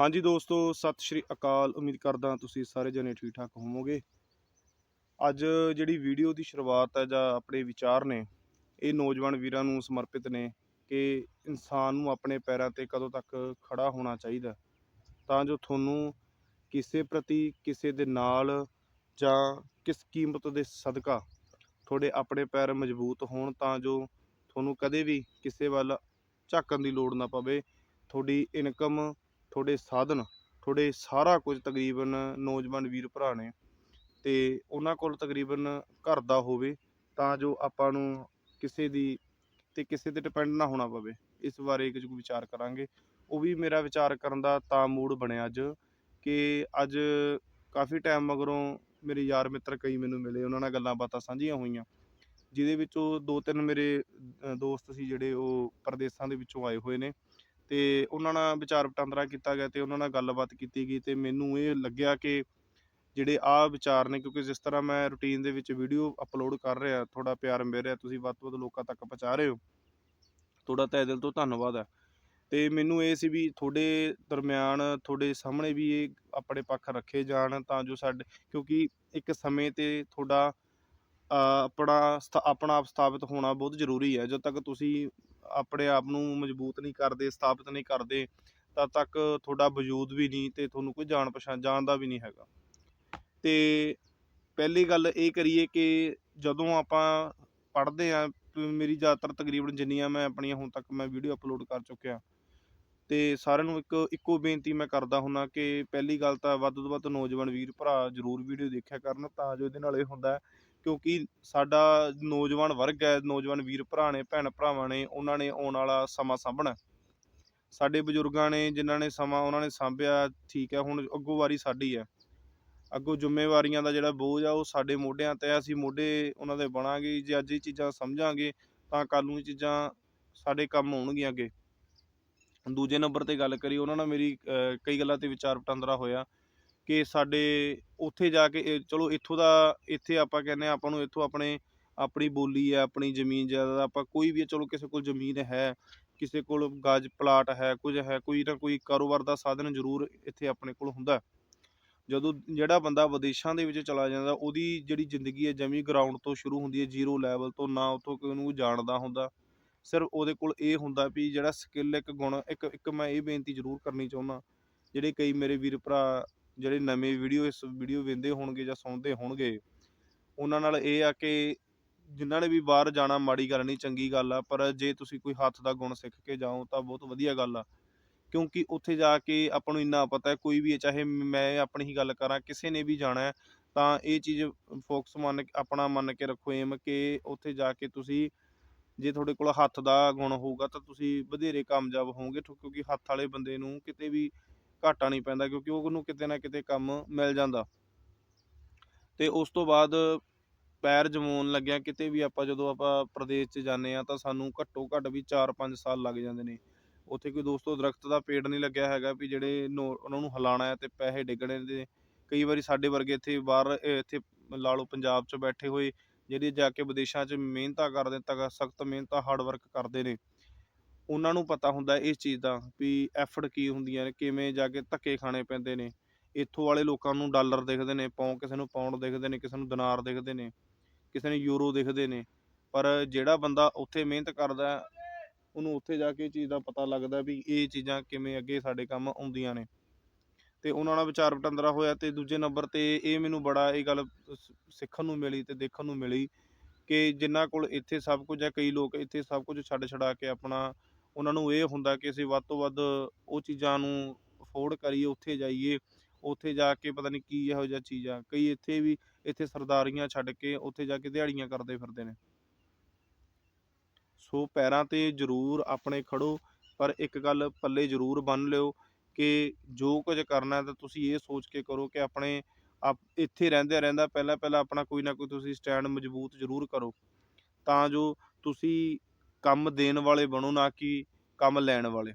ਹਾਂਜੀ ਦੋਸਤੋ, ਸਤਿ ਸ਼੍ਰੀ ਅਕਾਲ। ਉਮੀਦ ਕਰਦਾ ਤੁਸੀਂ ਸਾਰੇ ਜਣੇ ਠੀਕ ਠਾਕ ਹੋਵੋਗੇ। ਅੱਜ ਜਿਹੜੀ ਵੀਡੀਓ ਦੀ ਸ਼ੁਰੂਆਤ ਹੈ ਜਾਂ ਆਪਣੇ ਵਿਚਾਰ ਨੇ, ਇਹ ਨੌਜਵਾਨ ਵੀਰਾਂ ਨੂੰ ਸਮਰਪਿਤ ਨੇ ਕਿ ਇਨਸਾਨ ਨੂੰ ਆਪਣੇ ਪੈਰਾਂ ਤੇ ਕਦੋਂ ਤੱਕ ਖੜਾ ਹੋਣਾ ਚਾਹੀਦਾ। ਤਾਂ ਜੋ ਤੁਹਾਨੂੰ ਕਿਸੇ ਪ੍ਰਤੀ, ਕਿਸੇ ਦੇ ਨਾਲ ਜਾਂ ਕਿਸ ਕੀਮਤ ਦੇ ਸਦਕਾ ਤੁਹਾਡੇ ਆਪਣੇ ਪੈਰ ਮਜ਼ਬੂਤ ਹੋਣ, ਤਾਂ ਜੋ ਤੁਹਾਨੂੰ ਕਦੇ ਵੀ ਕਿਸੇ ਵੱਲ ਝਾਕਣ ਦੀ ਲੋੜ ਨਾ ਪਵੇ। ਤੁਹਾਡੀ ਇਨਕਮ ਤੁਹਾਡੇ ਸਾਧਨ, ਤੁਹਾਡੇ ਸਾਰਾ ਕੁਝ ਤਕਰੀਬਨ ਨੌਜਵਾਨ ਵੀਰ ਭਰਾ ਨੇ ਤੇ ਉਹਨਾਂ ਕੋਲ ਤਕਰੀਬਨ ਘਰ ਦਾ ਹੋਵੇ ਤਾਂ ਜੋ ਆਪਾਂ ਨੂੰ ਕਿਸੇ ਦੀ ਤੇ ਕਿਸੇ ਤੇ ਡਿਪੈਂਡ ਨਾ ਹੋਣਾ ਪਵੇ। ਇਸ ਬਾਰੇ ਕੁਝ ਵਿਚਾਰ ਕਰਾਂਗੇ। ਉਹ ਵੀ ਮੇਰਾ ਵਿਚਾਰ ਕਰਨ ਦਾ ਤਾਂ ਮੂਡ ਬਣਿਆ ਅੱਜ ਕਿ ਅੱਜ ਕਾਫੀ ਟਾਈਮ ਮਗਰੋਂ ਮੇਰੇ ਯਾਰ ਮਿੱਤਰ ਕਈ ਮੈਨੂੰ ਮਿਲੇ, ਉਹਨਾਂ ਨਾਲ ਗੱਲਾਂ ਬਾਤਾਂ ਸਾਂਝੀਆਂ ਹੋਈਆਂ, ਜਿਹਦੇ ਵਿੱਚੋਂ ਦੋ ਤਿੰਨ ਮੇਰੇ ਦੋਸਤ ਸੀ ਜਿਹੜੇ ਉਹ ਪ੍ਰਦੇਸਾਂ ਦੇ ਵਿੱਚੋਂ ਆਏ ਹੋਏ ਨੇ। ਤੇ ਉਹਨਾਂ ਨਾਲ ਵਿਚਾਰ ਵਟਾਂਦਰਾ ਕੀਤਾ ਗਿਆ ਤੇ ਉਹਨਾਂ ਨਾਲ ਗੱਲਬਾਤ ਕੀਤੀ ਗਈ ਤੇ ਮੈਨੂੰ ਇਹ ਲੱਗਿਆ ਕਿ ਜਿਹੜੇ ਆਹ ਵਿਚਾਰ ਨੇ, ਕਿਉਂਕਿ ਜਿਸ ਤਰ੍ਹਾਂ ਮੈਂ ਰੁਟੀਨ ਦੇ ਵਿੱਚ ਵੀਡੀਓ ਅਪਲੋਡ ਕਰ ਰਿਹਾ ਤੁਹਾਡਾ ਪਿਆਰ ਮਿਲ ਰਿਹਾ, ਤੁਸੀਂ ਵੱਧ ਤੋਂ ਵੱਧ ਲੋਕਾਂ ਤੱਕ ਪਹੁੰਚਾ ਰਹੇ ਹੋ, ਤੁਹਾਡਾ ਤਹਿ ਦਿਲ ਤੋਂ ਧੰਨਵਾਦ ਹੈ। ਤੇ ਮੈਨੂੰ ਇਹ ਸੀ ਵੀ ਤੁਹਾਡੇ ਦਰਮਿਆਨ, ਤੁਹਾਡੇ ਸਾਹਮਣੇ ਵੀ ਇਹ ਆਪਣੇ ਪੱਖ ਰੱਖੇ ਜਾਣ ਤਾਂ ਜੋ ਸਾਡੇ, ਕਿਉਂਕਿ ਇੱਕ ਸਮੇਂ ਤੇ ਤੁਹਾਡਾ ਆਪਣਾ ਸਥ- ਆਪਣਾ ਆਪ ਸਥਾਪਿਤ ਹੋਣਾ ਬਹੁਤ ਜ਼ਰੂਰੀ ਹੈ। ਜਦ ਤੱਕ ਤੁਸੀਂ ਆਪਣੇ ਆਪ ਨੂੰ ਮਜ਼ਬੂਤ ਨਹੀਂ ਕਰਦੇ, ਸਥਾਪਿਤ ਨਹੀਂ ਕਰਦੇ ਤਦ ਤੱਕ ਤੁਹਾਡਾ ਵਜੂਦ ਵੀ ਨਹੀਂ ਤੇ ਤੁਹਾਨੂੰ ਕੋਈ ਜਾਣ ਪਛਾਣ ਜਾਣਦਾ ਵੀ ਨਹੀਂ ਹੈਗਾ। ਤੇ ਪਹਿਲੀ ਗੱਲ ਇਹ ਕਰੀਏ ਕਿ ਜਦੋਂ ਆਪਾਂ ਪੜ੍ਹਦੇ ਆ ਮੇਰੀ ਜ਼ਿਆਦਾਤਰ ਤਕਰੀਬਨ ਜਿੰਨੀਆਂ ਮੈਂ ਆਪਣੀਆਂ ਹੁਣ ਤੱਕ ਮੈਂ ਵੀਡੀਓ ਅਪਲੋਡ ਕਰ ਚੁੱਕਿਆ, ਤੇ ਸਾਰਿਆਂ ਨੂੰ ਇੱਕ, ਇੱਕੋ ਬੇਨਤੀ ਮੈਂ ਕਰਦਾ ਹੁੰਨਾ ਕਿ ਪਹਿਲੀ ਗੱਲ ਤਾਂ ਵੱਧ ਤੋਂ ਵੱਧ ਨੌਜਵਾਨ ਵੀਰ, ਭਰਾ ਜ਼ਰੂਰ ਵੀਡੀਓ ਦੇਖਿਆ ਕਰਨ, ਤਾਂ ਜੋ ਇਹਦੇ ਨਾਲ ਇਹ ਹੁੰਦਾ ਕਿਉਂਕਿ ਸਾਡਾ ਨੌਜਵਾਨ ਵਰਗ ਹੈ, ਨੌਜਵਾਨ ਵੀਰ ਭਰਾ ਨੇ, ਭੈਣ ਭਰਾਵਾਂ ਨੇ, ਉਹਨਾਂ ਨੇ ਆਉਣ ਵਾਲਾ ਸਮਾਂ ਸਾਂਭਣਾ। ਸਾਡੇ ਬਜ਼ੁਰਗਾਂ ਨੇ, ਜਿਨ੍ਹਾਂ ਨੇ ਸਮਾਂ ਉਹਨਾਂ ਨੇ ਸਾਂਭਿਆ, ਠੀਕ ਹੈ, ਹੁਣ ਅੱਗੋਂ ਵਾਰੀ ਸਾਡੀ ਹੈ। ਅੱਗੋਂ ਜ਼ਿੰਮੇਵਾਰੀਆਂ ਦਾ ਜਿਹੜਾ ਬੋਝ ਆ, ਉਹ ਸਾਡੇ ਮੋਢਿਆਂ ਤੇ ਆ, ਅਸੀਂ ਮੋਢੇ ਉਹਨਾਂ ਦੇ ਬਣਾਂਗੇ, ਜੇ ਅੱਜ ਇਹ ਚੀਜ਼ਾਂ ਸਮਝਾਂਗੇ, ਤਾਂ ਕੱਲ ਨੂੰ ਇਹ ਚੀਜ਼ਾਂ ਸਾਡੇ ਕੰਮ ਆਉਣਗੀਆਂ ਅੱਗੇ। ਦੂਜੇ ਨੰਬਰ ਤੇ ਗੱਲ ਕਰੀ ਉਹਨਾਂ ਨਾਲ ਮੇਰੀ ਕਈ ਗੱਲਾਂ ਤੇ ਵਿਚਾਰ ਵਟਾਂਦਰਾ ਹੋਇਆ। ਕਿ ਸਾਡੇ ਉੱਥੇ ਜਾ ਕੇ ਚਲੋ ਇੱਥੋਂ ਦਾ, ਇੱਥੇ ਆਪਾਂ ਕਹਿੰਦੇ ਆ ਆਪਾਂ ਨੂੰ ਇੱਥੋਂ ਆਪਣੇ, ਆਪਣੀ ਬੋਲੀ ਹੈ, ਆਪਣੀ ਜ਼ਮੀਨ ਜਾਇਦਾਦ ਆਪਾਂ ਕੋਈ ਵੀ ਚਲੋ ਕਿਸੇ ਕੋਲ ਜ਼ਮੀਨ ਹੈ, ਕਿਸੇ ਕੋਲ ਗਾਜ ਪਲਾਟ ਹੈ, ਕੁਝ ਹੈ, ਕੋਈ ਨਾ ਕੋਈ ਕਾਰੋਬਾਰ ਦਾ ਸਾਧਨ ਜ਼ਰੂਰ ਇੱਥੇ ਆਪਣੇ ਕੋਲ ਹੁੰਦਾ। ਜਦੋਂ ਜਿਹੜਾ ਬੰਦਾ ਵਿਦੇਸ਼ਾਂ ਦੇ ਵਿੱਚ ਚਲਾ ਜਾਂਦਾ, ਉਹਦੀ ਜਿਹੜੀ ਜ਼ਿੰਦਗੀ ਹੈ, ਜਮੀ ਗਰਾਊਂਡ ਤੋਂ ਸ਼ੁਰੂ ਹੁੰਦੀ ਹੈ ਜ਼ੀਰੋ ਲੈਵਲ ਤੋਂ, ਨਾ ਉੱਥੋਂ ਕੋਈ ਉਹਨੂੰ ਜਾਣਦਾ ਹੁੰਦਾ। ਸਿਰਫ ਉਹਦੇ ਕੋਲ ਇਹ ਹੁੰਦਾ ਵੀ ਜਿਹੜਾ ਸਕਿੱਲ ਇੱਕ ਗੁਣ, ਇੱਕ ਇੱਕ ਮੈਂ ਇਹ ਬੇਨਤੀ ਜ਼ਰੂਰ ਕਰਨੀ ਚਾਹੁੰਦਾ, ਜਿਹੜੇ ਕਈ ਮੇਰੇ ਵੀਰ ਭਰਾ ਜਿਹੜੇ ਨਵੇਂ ਵੀਡੀਓ, ਇਸ ਵੀਡੀਓ ਵੇਖਦੇ ਹੋਣਗੇ ਜਾਂ ਸੁਣਦੇ ਹੋਣਗੇ, ਉਹਨਾਂ ਨਾਲ ਇਹ ਆ ਕਿ ਜਿਨ੍ਹਾਂ ਨੇ ਵੀ ਬਾਹਰ ਜਾਣਾ, ਮਾੜੀ ਗੱਲ ਨਹੀਂ, ਚੰਗੀ ਗੱਲ ਆ, ਪਰ ਜੇ ਤੁਸੀਂ ਕੋਈ ਹੱਥ ਦਾ ਗੁਣ ਸਿੱਖ ਕੇ ਜਾਓ ਤਾਂ ਬਹੁਤ ਵਧੀਆ ਗੱਲ ਆ। ਕਿਉਂਕਿ ਉੱਥੇ ਜਾ ਕੇ ਆਪਾਂ ਨੂੰ ਇੰਨਾ ਪਤਾ ਕੋਈ ਵੀ ਚਾਹੇ ਮੈਂ ਆਪਣੀ ਹੀ ਗੱਲ ਕਰਾਂ, ਕਿਸੇ ਨੇ ਵੀ ਜਾਣਾ ਤਾਂ ਇਹ ਚੀਜ਼ ਫੋਕਸ ਮੰਨ ਕੇ, ਆਪਣਾ ਮੰਨ ਕੇ ਰੱਖੋ ਏਮ ਕਿ ਉੱਥੇ ਜਾ ਕੇ ਤੁਸੀਂ ਜੇ ਤੁਹਾਡੇ ਕੋਲ ਹੱਥ ਦਾ ਗੁਣ ਹੋਊਗਾ ਤਾਂ ਤੁਸੀਂ ਵਧੇਰੇ ਕਾਮਯਾਬ ਹੋਵੋਗੇ ਕਿਉਂਕਿ ਹੱਥ ਵਾਲੇ ਬੰਦੇ ਨੂੰ ਕਿਤੇ ਵੀ ਘਾਟਾ ਨਹੀਂ ਪੈਂਦਾ ਕਿਉਂਕਿ ਉਹਨੂੰ ਕਿਤੇ ਨਾ ਕਿਤੇ ਕੰਮ ਮਿਲ ਜਾਂਦਾ। ਤੇ ਉਸ ਤੋਂ ਬਾਅਦ ਪੈਰ ਜਮਾਉਣ ਲੱਗਿਆ ਕਿਤੇ ਵੀ ਆਪਾਂ ਜਦੋਂ ਆਪਾਂ ਪ੍ਰਦੇਸ਼ 'ਚ ਜਾਂਦੇ ਆ ਤਾਂ ਸਾਨੂੰ ਘੱਟੋ ਘੱਟ ਵੀ 4-5 ਸਾਲ ਲੱਗ ਜਾਂਦੇ ਨੇ। ਉੱਥੇ ਕੋਈ ਦੋਸਤੋ ਦਰਖਤ ਦਾ ਪੇੜ ਨਹੀਂ ਲੱਗਿਆ ਹੈਗਾ ਵੀ ਜਿਹੜੇ ਨੋ- ਉਹਨਾਂ ਨੂੰ ਹਿਲਾਉਣਾ ਹੈ ਤੇ ਪੈਸੇ ਡਿੱਗਣੇ ਤੇ ਕਈ ਵਾਰੀ ਸਾਡੇ ਵਰਗੇ ਇੱਥੇ ਬਾਹਰ ਇੱਥੇ ਲਾ ਲਓ ਪੰਜਾਬ 'ਚ ਬੈਠੇ ਹੋਏ ਜਿਹੜੇ ਜਾ ਕੇ ਵਿਦੇਸ਼ਾਂ 'ਚ ਮਿਹਨਤਾਂ ਕਰਦੇ ਤੱਕ ਸਖਤ ਮਿਹਨਤਾਂ ਹਾਰਡ ਵਰਕ ਕਰਦੇ ਨੇ। ਉਹਨਾਂ ਨੂੰ ਪਤਾ ਹੁੰਦਾ ਇਸ ਚੀਜ਼ ਦਾ ਵੀ ਐਫਰਟ ਕੀ ਹੁੰਦੀਆਂ ਨੇ, ਕਿਵੇਂ ਜਾ ਕੇ ਧੱਕੇ ਖਾਣੇ ਪੈਂਦੇ ਨੇ। ਇੱਥੋਂ ਵਾਲੇ ਲੋਕਾਂ ਨੂੰ ਡਾਲਰ ਦਿਖਦੇ ਨੇ, ਪੌਂ ਕਿਸੇ ਨੂੰ ਪਾਉਂਡ ਦਿਖਦੇ ਨੇ, ਕਿਸੇ ਨੂੰ ਦਿਨਾਰ ਦਿਖਦੇ ਨੇ, ਕਿਸੇ ਨੂੰ ਯੂਰੋ ਦਿਖਦੇ ਨੇ। ਪਰ ਜਿਹੜਾ ਬੰਦਾ ਉੱਥੇ ਮਿਹਨਤ ਕਰਦਾ ਉਹਨੂੰ ਉੱਥੇ ਜਾ ਕੇ ਇਹ ਚੀਜ਼ ਦਾ ਪਤਾ ਲੱਗਦਾ ਵੀ ਇਹ ਚੀਜ਼ਾਂ ਕਿਵੇਂ ਅੱਗੇ ਸਾਡੇ ਕੰਮ ਆਉਂਦੀਆਂ ਨੇ। ਤੇ ਉਹਨਾਂ ਨਾਲ ਵਿਚਾਰ ਵਟਾਂਦਰਾ ਹੋਇਆ ਤੇ ਦੂਜੇ ਨੰਬਰ ਤੇ ਇਹ ਮੈਨੂੰ ਬੜਾ ਇਹ ਗੱਲ ਸਿੱਖਣ ਨੂੰ ਮਿਲੀ ਤੇ ਦੇਖਣ ਨੂੰ ਮਿਲੀ ਕਿ ਜਿਨ੍ਹਾਂ ਕੋਲ ਇੱਥੇ ਸਭ ਕੁਝ ਹੈ, ਕਈ ਲੋਕ ਇੱਥੇ ਸਭ ਕੁਝ ਛੱਡ ਛਡਾ ਕੇ ਆਪਣਾ ਉਹਨਾਂ ਨੂੰ ਇਹ ਹੁੰਦਾ ਕਿ ਅਸੀਂ ਵੱਧ ਤੋਂ ਵੱਧ ਉਹ ਚੀਜ਼ਾਂ ਨੂੰ ਅਫੋਰਡ ਕਰੀਏ, ਉੱਥੇ ਜਾਈਏ, ਉੱਥੇ ਜਾ ਕੇ ਪਤਾ ਨਹੀਂ ਕੀ ਇਹੋ ਜਿਹਾ ਚੀਜ਼ ਆ ਕਈ ਇੱਥੇ ਵੀ ਇੱਥੇ ਸਰਦਾਰੀਆਂ ਛੱਡ ਕੇ ਉੱਥੇ ਜਾ ਕੇ ਦਿਹਾੜੀਆਂ ਕਰਦੇ ਫਿਰਦੇ ਨੇ। ਸੋ ਪੈਰਾਂ ਤੇ ਜ਼ਰੂਰ ਆਪਣੇ ਖੜੋ, ਪਰ ਇੱਕ ਗੱਲ ਪੱਲੇ ਜ਼ਰੂਰ ਬੰਨ ਲਿਓ ਕਿ ਜੋ ਕੁਝ ਕਰਨਾ ਤਾਂ ਤੁਸੀਂ ਇਹ ਸੋਚ ਕੇ ਕਰੋ ਕਿ ਆਪਣੇ ਆਪ ਇੱਥੇ ਰਹਿੰਦੇ ਰਹਿੰਦਾ ਪਹਿਲਾਂ ਪਹਿਲਾਂ ਆਪਣਾ ਕੋਈ ਨਾ ਕੋਈ ਤੁਸੀਂ ਸਟੈਂਡ ਮਜ਼ਬੂਤ ਜ਼ਰੂਰ ਕਰੋ। ਤਾਂ ਜੋ ਤੁਸੀਂ ਕੰਮ ਦੇਣ ਵਾਲੇ ਬਣੋ, ਨਾ ਕਿ ਕੰਮ ਲੈਣ ਵਾਲੇ।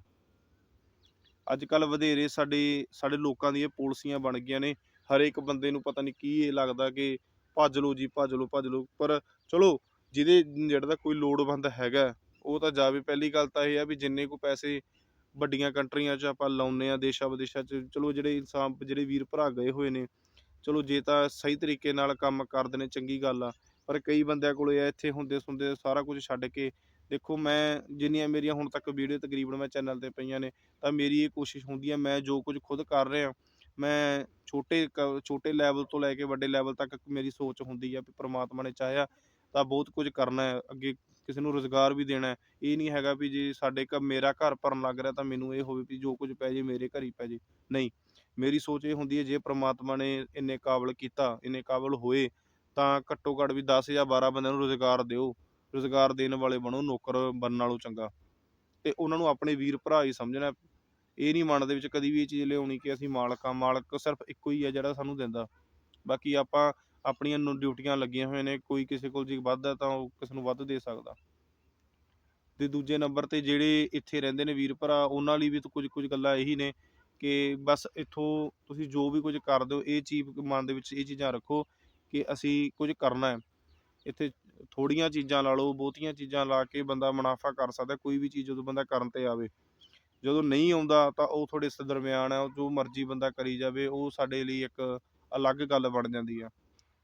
ਅੱਜ ਕੱਲ ਵਧੇਰੇ ਸਾਡੇ ਸਾਡੇ ਲੋਕਾਂ ਦੀਆਂ ਪਾਲਿਸੀਆਂ ਬਣ ਗਈਆਂ ਨੇ। ਹਰੇਕ ਬੰਦੇ ਨੂੰ ਪਤਾ ਨਹੀਂ ਕੀ ਇਹ ਲੱਗਦਾ ਕਿ ਭੱਜ ਲਓ ਜੀ, ਭੱਜ ਲਓ ਭੱਜ ਲਓ। ਪਰ ਚਲੋ, ਜਿਹਦੇ ਜਿਹੜਾ ਦਾ ਕੋਈ ਲੋੜਵੰਦ ਹੈਗਾ, ਉਹ ਤਾਂ ਜਾਵੇ। ਪਹਿਲੀ ਗੱਲ ਤਾਂ ਇਹ ਆ ਵੀ ਜਿੰਨੇ ਕੋ ਪੈਸੇ ਵੱਡੀਆਂ ਕੰਟਰੀਆਂ 'ਚ ਆਪਾਂ ਲਾਉਂਦੇ ਆ ਦੇਸ਼ਾਂ ਵਿਦੇਸ਼ਾਂ 'ਚ, ਚਲੋ ਜਿਹੜੇ ਇਨਸਾਨ, ਜਿਹੜੇ ਵੀਰ ਭਰਾ ਗਏ ਹੋਏ ਨੇ, ਚਲੋ ਜੇ ਤਾਂ ਸਹੀ ਤਰੀਕੇ ਨਾਲ ਕੰਮ ਕਰਦੇ ਨੇ, ਚੰਗੀ ਗੱਲ ਆ। ਪਰ ਕਈ ਬੰਦਿਆਂ ਕੋਲੇ ਆ, ਇੱਥੇ ਹੁੰਦੇ ਸੁੰਦੇ ਸਾਰਾ ਕੁਝ ਛੱਡ ਕੇ ਦੇਖੋ ਮੈਂ ਜਿੰਨੀਆਂ ਮੇਰੀਆਂ ਹੁਣ ਤੱਕ ਵੀਡੀਓ ਤਕਰੀਬਨ ਮੈਂ ਚੈਨਲ ਤੇ ਪਈਆਂ ਨੇ, ਤਾਂ ਮੇਰੀ ਇਹ ਕੋਸ਼ਿਸ਼ ਹੁੰਦੀ ਹੈ ਮੈਂ ਜੋ ਕੁਝ ਖੁਦ ਕਰ ਰਿਹਾ, ਮੈਂ ਛੋਟੇ ਕ- ਛੋਟੇ ਲੈਵਲ ਤੋਂ ਲੈ ਕੇ ਵੱਡੇ ਲੈਵਲ ਤੱਕ ਮੇਰੀ ਸੋਚ ਹੁੰਦੀ ਹੈ ਵੀ ਪ੍ਰਮਾਤਮਾ ਨੇ ਚਾਹਿਆ ਤਾਂ ਬਹੁਤ ਕੁਝ ਕਰਨਾ ਹੈ, ਅੱਗੇ ਕਿਸੇ ਨੂੰ ਰੋਜ਼ਗਾਰ ਵੀ ਦੇਣਾ ਹੈ। ਇਹ ਨਹੀਂ ਹੈਗਾ ਵੀ ਜੇ ਸਾਡੇ ਘਰ ਮੇਰਾ ਘਰ ਭਰਨ ਲੱਗ ਰਿਹਾ ਤਾਂ ਮੈਨੂੰ ਇਹ ਹੋਵੇ ਵੀ ਜੋ ਕੁਝ ਪੈ ਜੇ ਮੇਰੇ ਘਰ ਹੀ ਪੈ ਜੇ। ਨਹੀਂ, ਮੇਰੀ ਸੋਚ ਇਹ ਹੁੰਦੀ ਹੈ ਜੇ ਪ੍ਰਮਾਤਮਾ ਨੇ ਇੰਨੇ ਕਾਬਲ ਕੀਤਾ, ਇੰਨੇ ਕਾਬਲ ਹੋਏ ਤਾਂ ਘੱਟੋ ਘੱਟ ਵੀ 10 ਜਾਂ 12 ਬੰਦਿਆਂ ਨੂੰ ਰੋਜ਼ਗਾਰ ਦਿਓ। ਰੋਜ਼ਗਾਰ ਦੇਣ ਵਾਲੇ ਬਣੋ, ਨੌਕਰ ਬਣਨ ਨਾਲੋਂ ਚੰਗਾ। ਤੇ ਉਹਨਾਂ ਨੂੰ ਆਪਣੇ ਵੀਰ ਭਰਾ ਹੀ ਸਮਝਣਾ। ਇਹ ਨਹੀਂ ਮਨ ਦੇ ਵਿੱਚ ਕਦੀ ਵੀ ਇਹ ਚੀਜ਼ ਲਿਆਉਣੀ ਕਿ ਅਸੀਂ ਮਾਲਕ ਆ ਮਾਲਕ ਸਿਰਫ ਇੱਕੋ ਹੀ ਹੈ ਜਿਹੜਾ ਸਾਨੂੰ ਦਿੰਦਾ। ਬਾਕੀ ਆਪਾਂ ਆਪਣੀਆਂ ਨੂੰ, ਡਿਊਟੀਆਂ ਲੱਗੀਆਂ ਹੋਈਆਂ ਨੇ, ਕੋਈ ਕਿਸੇ ਕੋਲ ਜੇ ਵੱਧ ਹੈ ਤਾਂ ਉਹ ਕਿਸੇ ਨੂੰ ਵੱਧ ਦੇ ਸਕਦਾ। ਤੇ ਦੂਜੇ ਨੰਬਰ ਤੇ ਜਿਹੜੇ ਇੱਥੇ ਰਹਿੰਦੇ ਨੇ ਵੀਰ ਭਰਾ, ਉਹਨਾਂ ਲਈ ਵੀ ਕੁਝ ਕੁਝ ਗੱਲਾਂ ਇਹੀ ਨੇ ਕਿ ਬਸ ਇੱਥੋਂ ਤੁਸੀਂ ਜੋ ਵੀ ਕੁਝ ਕਰਦੇ ਹੋ ਇਹ ਚੀਜ਼ ਮਨ ਦੇ ਵਿੱਚ ਇਹ ਚੀਜ਼ਾਂ ਰੱਖੋ ਕਿ ਅਸੀਂ ਕੁਝ ਕਰਨਾ ਹੈ। ਇੱਥੇ ਥੋੜੀਆਂ ਚੀਜ਼ਾਂ ਲਾ ਲਓ, ਬਹੁਤੀਆਂ ਚੀਜ਼ਾਂ ਲਾ ਕੇ ਬੰਦਾ ਮੁਨਾਫਾ ਕਰ ਸਕਦਾ ਕੋਈ ਵੀ ਚੀਜ਼ ਜਦੋਂ ਬੰਦਾ ਕਰਨ ਤੇ ਆਵੇ। ਜਦੋਂ ਨਹੀਂ ਆਉਂਦਾ ਤਾਂ ਉਹ ਥੋੜੇ ਇਸ ਦਰਮਿਆਨ ਹੈ ਜੋ ਮਰਜ਼ੀ ਬੰਦਾ ਕਰੀ ਜਾਵੇ, ਉਹ ਸਾਡੇ ਲਈ ਇੱਕ ਅਲੱਗ ਗੱਲ ਬਣ ਜਾਂਦੀ ਆ।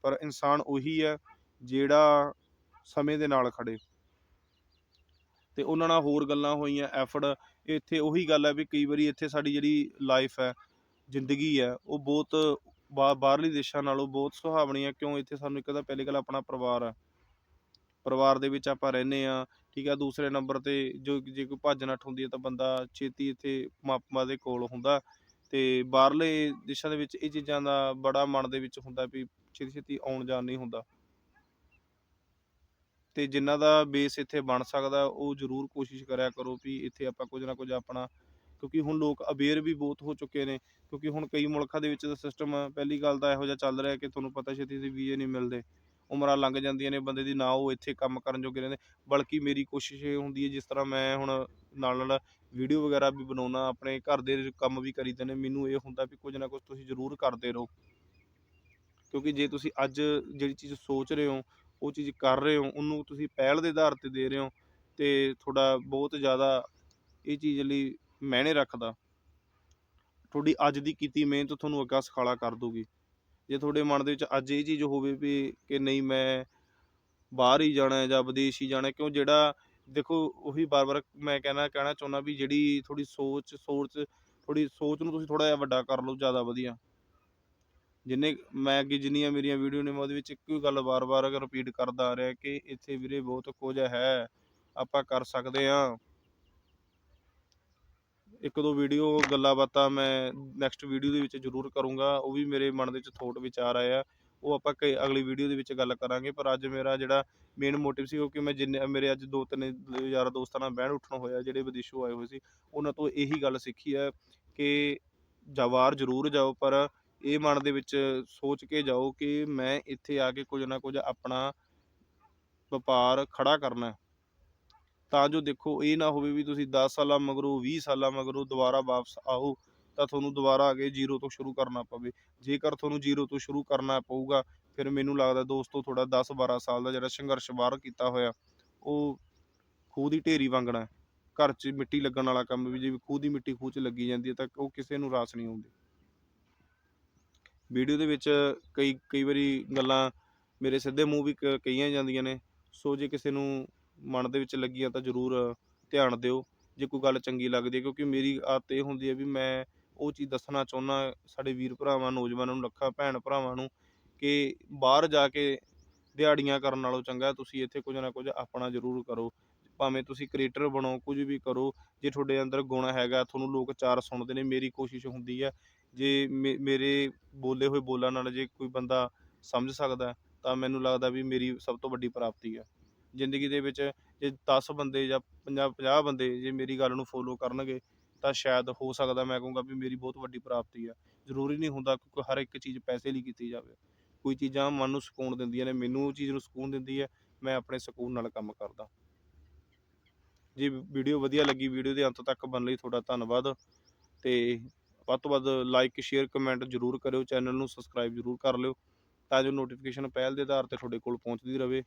ਪਰ ਇਨਸਾਨ ਉਹੀ ਹੈ ਜਿਹੜਾ ਸਮੇਂ ਦੇ ਨਾਲ ਖੜੇ। ਤੇ ਉਹਨਾਂ ਨਾਲ ਹੋਰ ਗੱਲਾਂ ਹੋਈਆਂ, ਐਫਰਟ, ਇੱਥੇ ਉਹੀ ਗੱਲ ਹੈ ਵੀ ਕਈ ਵਾਰੀ ਇੱਥੇ ਸਾਡੀ ਜਿਹੜੀ ਲਾਈਫ ਹੈ, ਜ਼ਿੰਦਗੀ ਹੈ, ਉਹ ਬਹੁਤ ਬਾ- ਬਾਹਰਲੀ ਦੇਸ਼ਾਂ ਨਾਲੋਂ ਬਹੁਤ ਸੁਹਾਵਣੀ ਹੈ, ਕਿਉਂ ਇੱਥੇ ਸਾਨੂੰ ਇੱਕ ਤਾਂ ਪਹਿਲੀ ਗੱਲ ਆਪਣਾ ਪਰਿਵਾਰ ਹੈ। ਪਰਿਵਾਰ ਦੇ ਵਿੱਚ ਆਪਾਂ ਰਹਿੰਦੇ ਆ ਠੀਕ ਆ, ਦੂਸਰੇ ਨੰਬਰ ਤੇ ਜੋ ਜੇ ਕੋਈ ਭੱਜ ਨੱਠ ਹੁੰਦੀ ਹੈ ਤਾਂ ਬੰਦਾ ਛੇਤੀ ਇੱਥੇ ਮਾਪਾ ਦੇ ਕੋਲ ਹੁੰਦਾ ਤੇ ਬਾਹਰਲੇ ਦੇਸ਼ਾਂ ਦੇ ਵਿੱਚ ਇਹ ਚੀਜ਼ਾਂ ਦਾ ਬੜਾ ਮਨ ਦੇ ਵਿੱਚ ਹੁੰਦਾ ਵੀ ਛੇਤੀ ਛੇਤੀ ਆਉਣ ਜਾਣ ਨਹੀਂ ਹੁੰਦਾ। ਤੇ ਜਿਨ੍ਹਾਂ ਦਾ ਬੇਸ ਇੱਥੇ ਬਣ ਸਕਦਾ, ਉਹ ਜ਼ਰੂਰ ਕੋਸ਼ਿਸ਼ ਕਰਿਆ ਕਰੋ ਵੀ ਇੱਥੇ ਆਪਾਂ ਕੁਝ ਨਾ ਕੁਝ ਆਪਣਾ, ਕਿਉਂਕਿ ਹੁਣ ਲੋਕ ਅਵੇਅਰ ਵੀ ਬਹੁਤ ਹੋ ਚੁੱਕੇ ਨੇ, ਕਿਉਂਕਿ ਹੁਣ ਕਈ ਮੁਲਕਾਂ ਦੇ ਵਿੱਚ ਸਿਸਟਮ ਪਹਿਲੀ ਗੱਲ ਤਾਂ ਇਹੋ ਜਿਹਾ ਚੱਲ ਰਿਹਾ ਕਿ ਤੁਹਾਨੂੰ ਪਤਾ ਛੇਤੀ ਛੇਤੀ ਵੀਜ਼ੇ ਨਹੀਂ ਮਿਲਦੇ। ਉਮਰਾਂ ਲੰਘ ਜਾਂਦੀਆਂ ਨੇ, ਬੰਦੇ ਦੀ ਨਾ ਉਹ ਇੱਥੇ ਕੰਮ ਕਰਨ ਜੋਗੇ ਰਹਿੰਦੇ। ਬਲਕਿ ਮੇਰੀ ਕੋਸ਼ਿਸ਼ ਇਹ ਹੁੰਦੀ ਹੈ, ਜਿਸ ਤਰ੍ਹਾਂ ਮੈਂ ਹੁਣ ਨਾਲ ਨਾਲ ਵੀਡੀਓ ਵਗੈਰਾ ਵੀ ਬਣਾਉਣਾ ਆਪਣੇ ਘਰ ਦੇ ਕੰਮ ਵੀ ਕਰੀਦੇ ਨੇ ਮੈਨੂੰ ਇਹ ਹੁੰਦਾ ਵੀ ਕੁਝ ਨਾ ਕੁਝ ਤੁਸੀਂ ਜ਼ਰੂਰ ਕਰਦੇ ਰਹੋ। ਕਿਉਂਕਿ ਜੇ ਤੁਸੀਂ ਅੱਜ ਜਿਹੜੀ ਚੀਜ਼ ਸੋਚ ਰਹੇ ਹੋ, ਉਹ ਚੀਜ਼ ਕਰ ਰਹੇ ਹੋ, ਉਹਨੂੰ ਤੁਸੀਂ ਪਹਿਲ ਦੇ ਆਧਾਰ ਤੇ ਦੇ ਰਹੇ ਹੋ, ਤੇ ਤੁਹਾਡਾ ਬਹੁਤ ਜ਼ਿਆਦਾ ਇਹ ਚੀਜ਼ ਲਈ ਮਾਇਨੇ ਰੱਖਦਾ। ਤੁਹਾਡੀ ਅੱਜ ਦੀ ਕੀਤੀ ਮਿਹਨਤ ਤੁਹਾਨੂੰ ਅੱਗਾ ਸਖਾਲਾ ਕਰ ਦੂਗੀ ਜੇ ਤੁਹਾਡੇ ਮਨ ਦੇ ਵਿੱਚ ਅੱਜ ਇਹ ਚੀਜ਼ ਹੋਵੇ ਵੀ ਕਿ ਨਹੀਂ ਮੈਂ ਬਾਹਰ ਹੀ ਜਾਣਾ ਹੈ ਜਾਂ ਵਿਦੇਸ਼ ਹੀ ਜਾਣਾ ਕਿਉਂ ਜਿਹੜਾ ਦੇਖੋ ਉਹੀ ਬਾਰ-ਬਾਰ ਮੈਂ ਕਹਿਣਾ ਕਹਿਣਾ ਚਾਹੁੰਦਾ ਵੀ ਜਿਹੜੀ ਥੋੜੀ ਸੋਚ ਸੋਚ ਥੋੜੀ ਸੋਚ ਨੂੰ ਤੁਸੀਂ ਥੋੜਾ ਜਿਹਾ ਵੱਡਾ ਕਰ ਲਓ ਜ਼ਿਆਦਾ ਵਧੀਆ। ਜਿੰਨੇ ਮੈਂ ਅੱਗੇ ਜਿੰਨੀਆਂ ਮੇਰੀਆਂ ਵੀਡੀਓ ਨੇ ਮੈਂ ਉਹਦੇ ਵਿੱਚ ਇੱਕੋ ਹੀ ਗੱਲ ਵਾਰ-ਵਾਰ ਰਿਪੀਟ ਕਰਦਾ ਆ ਰਿਹਾ ਕਿ ਇੱਥੇ ਵੀਰੇ ਬਹੁਤ ਕੁਝ ਹੈ, ਆਪਾਂ ਕਰ ਸਕਦੇ ਹਾਂ। ਇੱਕ ਦੋ ਵੀਡੀਓ ਗੱਲਾਂ ਬਾਤਾਂ ਮੈਂ ਨੈਕਸਟ ਵੀਡੀਓ ਦੇ ਵਿੱਚ ਜ਼ਰੂਰ ਕਰੂੰਗਾ, ਉਹ ਵੀ ਮੇਰੇ ਮਨ ਦੇ ਵਿੱਚ ਥੋਟ ਵਿਚਾਰ ਆਏ ਆ, ਉਹ ਆਪਾਂ ਕਈ ਅਗਲੀ ਵੀਡੀਓ ਦੇ ਵਿੱਚ ਗੱਲ ਕਰਾਂਗੇ, ਪਰ ਅੱਜ ਮੇਰਾ ਜਿਹੜਾ ਮੇਨ ਮੋਟਿਵ ਸੀ ਉਹ ਕਿ ਮੈਂ ਜਿੰਨੇ, ਮੇਰੇ ਅੱਜ ਦੋ ਤਿੰਨ ਯਾਰ ਦੋਸਤਾਂ ਨਾਲ ਬਹਿਣ ਉੱਠਣ ਹੋਇਆ, ਜਿਹੜੇ ਵਿਦੇਸ਼ੋਂ ਆਏ ਹੋਏ ਸੀ, ਉਹਨਾਂ ਤੋਂ ਇਹੀ ਗੱਲ ਸਿੱਖੀ ਹੈ ਕਿ ਜਵਾਰ ਜ਼ਰੂਰ ਜਾਓ, ਪਰ ਇਹ ਮਨ ਦੇ ਵਿੱਚ ਸੋਚ ਕੇ ਜਾਓ ਕਿ ਮੈਂ ਇੱਥੇ ਆ ਕੇ ਕੁਝ ਨਾ ਕੁਝ ਆਪਣਾ ਵਪਾਰ ਖੜਾ ਕਰਨਾ ਤਾਂ ਜੋ ਦੇਖੋ ਇਹ ਨਾ ਹੋਵੇ ਵੀ ਤੁਸੀਂ 10 ਸਾਲਾਂ ਮਗਰੋਂ 20 ਸਾਲਾਂ ਮਗਰੋਂ ਦੁਬਾਰਾ ਵਾਪਸ ਆਓ, ਤਾਂ ਤੁਹਾਨੂੰ ਦੁਬਾਰਾ ਆ ਕੇ ਜ਼ੀਰੋ ਤੋਂ ਸ਼ੁਰੂ ਕਰਨਾ ਪਵੇ। ਜੇਕਰ ਤੁਹਾਨੂੰ ਜ਼ੀਰੋ ਤੋਂ ਸ਼ੁਰੂ ਕਰਨਾ ਪਊਗਾ, ਫਿਰ ਮੈਨੂੰ ਲੱਗਦਾ ਦੋਸਤੋ ਥੋੜਾ 10 12 ਸਾਲ ਦਾ ਜਿਹੜਾ ਸੰਘਰਸ਼ ਬਾਹਰ ਕੀਤਾ ਹੋਇਆ, ਉਹ ਖੂਹ ਦੀ ਢੇਰੀ ਵਾਂਗਣਾ ਘਰ 'ਚ ਮਿੱਟੀ ਲੱਗਣ ਵਾਲਾ ਕੰਮ ਵੀ, ਜੇ ਖੂਹ ਦੀ ਮਿੱਟੀ ਖੂਹ 'ਚ ਲੱਗੀ ਜਾਂਦੀ ਹੈ, ਤਾਂ ਉਹ ਕਿਸੇ ਨੂੰ ਰਾਸ ਨਹੀਂ ਆਉਂਦੀ। ਵੀਡੀਓ ਦੇ ਵਿੱਚ ਕਈ ਕਈ ਵਾਰੀ ਗੱਲਾਂ ਮੇਰੇ ਸਿੱਧੇ ਮੂੰਹ ਵੀ ਕਹੀਆਂ ਜਾਂਦੀਆਂ ਨੇ, ਸੋ ਜੇ ਕਿਸੇ ਨੂੰ ਮਨ ਦੇ ਵਿੱਚ ਲੱਗੀਆਂ ਤਾਂ ਜ਼ਰੂਰ ਧਿਆਨ ਦਿਓ, ਜੇ ਕੋਈ ਗੱਲ ਚੰਗੀ ਲੱਗਦੀ ਹੈ, ਕਿਉਂਕਿ ਮੇਰੀ ਆਦਤ ਇਹ ਹੁੰਦੀ ਹੈ ਵੀ ਮੈਂ ਉਹ ਚੀਜ਼ ਦੱਸਣਾ ਚਾਹੁੰਦਾ ਸਾਡੇ ਵੀਰ ਭਰਾਵਾਂ, ਨੌਜਵਾਨਾਂ ਨੂੰ, ਲੱਖਾਂ ਭੈਣ ਭਰਾਵਾਂ ਨੂੰ ਕਿ ਬਾਹਰ ਜਾ ਕੇ ਦਿਹਾੜੀਆਂ ਕਰਨ ਨਾਲੋਂ ਚੰਗਾ ਤੁਸੀਂ ਇੱਥੇ ਕੁਝ ਨਾ ਕੁਝ ਆਪਣਾ ਜ਼ਰੂਰ ਕਰੋ। ਭਾਵੇਂ ਤੁਸੀਂ ਕ੍ਰੀਏਟਰ ਬਣੋ, ਕੁਝ ਵੀ ਕਰੋ, ਜੇ ਤੁਹਾਡੇ ਅੰਦਰ ਗੁਣ ਹੈਗਾ, ਤੁਹਾਨੂੰ ਲੋਕ ਚਾਰ ਸੁਣਦੇ ਨੇ, ਮੇਰੀ ਕੋਸ਼ਿਸ਼ ਹੁੰਦੀ ਹੈ, ਜੇ ਮੇ- ਮੇਰੇ ਬੋਲੇ ਹੋਏ ਬੋਲਾਂ ਨਾਲ ਜੇ ਕੋਈ ਬੰਦਾ ਸਮਝ ਸਕਦਾ ਤਾਂ ਮੈਨੂੰ ਲੱਗਦਾ ਵੀ ਮੇਰੀ ਸਭ ਤੋਂ ਵੱਡੀ ਪ੍ਰਾਪਤੀ ਹੈ। ਜ਼ਿੰਦਗੀ ਦੇ ਵਿੱਚ ਜੇ 10 ਬੰਦੇ ਜਾਂ 50 50 ਬੰਦੇ ਜੇ ਮੇਰੀ ਗੱਲ ਨੂੰ ਫੋਲੋ ਕਰਨਗੇ, ਤਾਂ ਸ਼ਾਇਦ ਹੋ ਸਕਦਾ ਮੈਂ ਕਹੂੰਗਾ ਵੀ ਮੇਰੀ ਬਹੁਤ ਵੱਡੀ ਪ੍ਰਾਪਤੀ ਆ। ਜ਼ਰੂਰੀ ਨਹੀਂ ਹੁੰਦਾ ਕਿ ਹਰ ਇੱਕ ਚੀਜ਼ ਪੈਸੇ ਲਈ ਕੀਤੀ ਜਾਵੇ। ਕੋਈ ਚੀਜ਼ਾਂ ਮਨ ਨੂੰ ਸਕੂਨ ਦਿੰਦੀਆਂ ਨੇ, ਮੈਨੂੰ ਉਹ ਚੀਜ਼ ਨੂੰ ਸਕੂਨ ਦਿੰਦੀ ਹੈ, ਮੈਂ ਆਪਣੇ ਸਕੂਨ ਨਾਲ ਕੰਮ ਕਰਦਾ। ਜੇ, ਵੀਡੀਓ ਵਧੀਆ ਲੱਗੀ, ਵੀਡੀਓ ਦੇ ਅੰਤ ਤੱਕ ਬਣ ਲਈ ਤੁਹਾਡਾ ਧੰਨਵਾਦ। ਤੇ ਵੱਧ ਤੋਂ ਵੱਧ ਲਾਈਕ ਸ਼ੇਅਰ ਕਮੈਂਟ ਜ਼ਰੂਰ ਕਰਿਓ, ਚੈਨਲ ਨੂੰ ਸਬਸਕ੍ਰਾਈਬ ਜ਼ਰੂਰ ਕਰ ਲਿਓ, ਤਾਂ ਜੋ ਨੋਟੀਫਿਕੇਸ਼ਨ ਪਹਿਲ ਦੇ ਆਧਾਰ ਤੇ ਤੁਹਾਡੇ ਕੋਲ ਪਹੁੰਚਦੀ ਰਹੇ।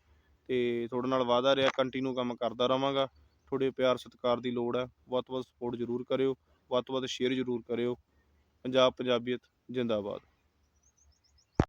ਤੇ ਤੁਹਾਡੇ ਨਾਲ ਵਾਅਦਾ ਰਿਹਾ ਕੰਟੀਨਿਊ ਕੰਮ ਕਰਦਾ ਰਵਾਂਗਾ ਤੁਹਾਡੇ ਪਿਆਰ ਸਤਿਕਾਰ ਦੀ ਲੋੜ ਹੈ। ਵੱਧ ਤੋਂ ਵੱਧ ਸਪੋਰਟ ਜ਼ਰੂਰ ਕਰਿਓ। ਵੱਧ ਤੋਂ ਵੱਧ ਸ਼ੇਅਰ ਜ਼ਰੂਰ ਕਰਿਓ। ਪੰਜਾਬ ਪੰਜਾਬੀਅਤ ਜਿੰਦਾਬਾਦ।